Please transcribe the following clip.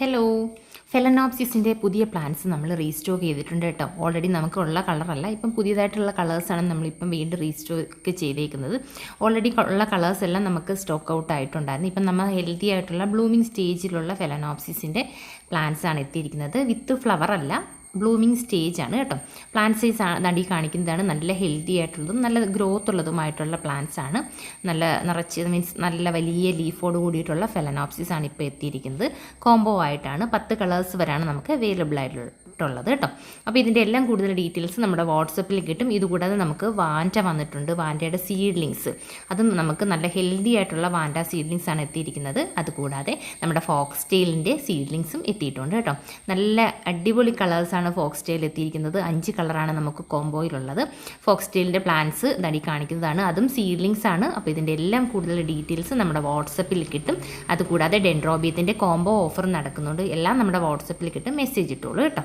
Hello ഫെലനോപ്സിസിന്റെ പുതിയ plants നമ്മൾ restock ചെയ്തിട്ടുണ്ട് കേട്ടോ. ഓൾറെഡി നമുക്കുള്ള കളറല്ല ഇപ്പം പുതിയതായിട്ടുള്ള കളേഴ്സാണ് നമ്മളിപ്പം വീണ്ടും റീസ്റ്റോക്ക് ചെയ്തേക്കുന്നത്. ഓൾറെഡി ഉള്ള കളേഴ്സ് എല്ലാം നമുക്ക് സ്റ്റോക്ക് ഔട്ട് ആയിട്ടുണ്ടായിരുന്നു. ഇപ്പം നമ്മൾ ഹെൽത്തി ആയിട്ടുള്ള ബ്ലൂമിങ് സ്റ്റേജിലുള്ള ഫെലനോപ്സിസിന്റെ പ്ലാന്റ്സ് ആണ് എത്തിയിരിക്കുന്നത്. വിത്ത് ഫ്ലവർ അല്ല. ബ്ലൂമിങ് സ്റ്റേജ് ആണ് കേട്ടോ. പ്ലാന്റ് സൈസ് നടി കാണിക്കുന്നതാണ് നല്ല ഹെൽത്തി ആയിട്ടുള്ളതും നല്ല ഗ്രോത്ത് ഉള്ളതുമായിട്ടുള്ള പ്ലാന്റ്സ് ആണ്. നല്ല നിറച്ച് മീൻസ് നല്ല വലിയ ലീഫോട് കൂടിയിട്ടുള്ള ഫെലനോപ്സിസ് ആണ് ഇപ്പോൾ എത്തിയിരിക്കുന്നത്. കോംബോ ആയിട്ടാണ് പത്ത് കളേഴ്സ് വരെയാണ് നമുക്ക് അവൈലബിൾ ആയിട്ടുള്ളത്. കേട്ടോ. അപ്പോൾ ഇതിന്റെ എല്ലാം കൂടുതൽ ഡീറ്റെയിൽസ് നമ്മുടെ വാട്സപ്പിൽ കിട്ടും. ഇതുകൂടാതെ നമുക്ക് വാന്റ വന്നിട്ടുണ്ട്. വാന്റയുടെ സീഡ്ലിങ്സ് അതും നമുക്ക് നല്ല ഹെൽത്തി ആയിട്ടുള്ള വാന്റ സീഡ്ലിങ്സ് ആണ് എത്തിയിരിക്കുന്നത്. അതുകൂടാതെ നമ്മുടെ ഫോക്സ് ടെയിലിന്റെ സീഡ്ലിങ്സും എത്തിയിട്ടുണ്ട് കേട്ടോ. നല്ല അടിപൊളി കളേഴ്സാണ് ഫോക്സ് ടെയിൽ എത്തിയിരിക്കുന്നത്. അഞ്ച് കളറാണ് നമുക്ക് കോംബോയിലുള്ളത് ഫോക്സ് ടെയിലിന്റെ പ്ലാന്റ്സ് നടി കാണിക്കുന്നതാണ്. അതും സീഡ്ലിങ്സ് ആണ്. അപ്പോൾ ഇതിന്റെ എല്ലാം കൂടുതൽ ഡീറ്റെയിൽസ് നമ്മുടെ വാട്സപ്പിൽ കിട്ടും. അതുകൂടാതെ ഡെൻഡ്രോബിയത്തിന്റെ കോംബോ ഓഫർ നടക്കുന്നുണ്ട്. എല്ലാം നമ്മുടെ വാട്സപ്പിൽ കിട്ടും. മെസ്സേജ് ഇട്ടോളൂ കേട്ടോ.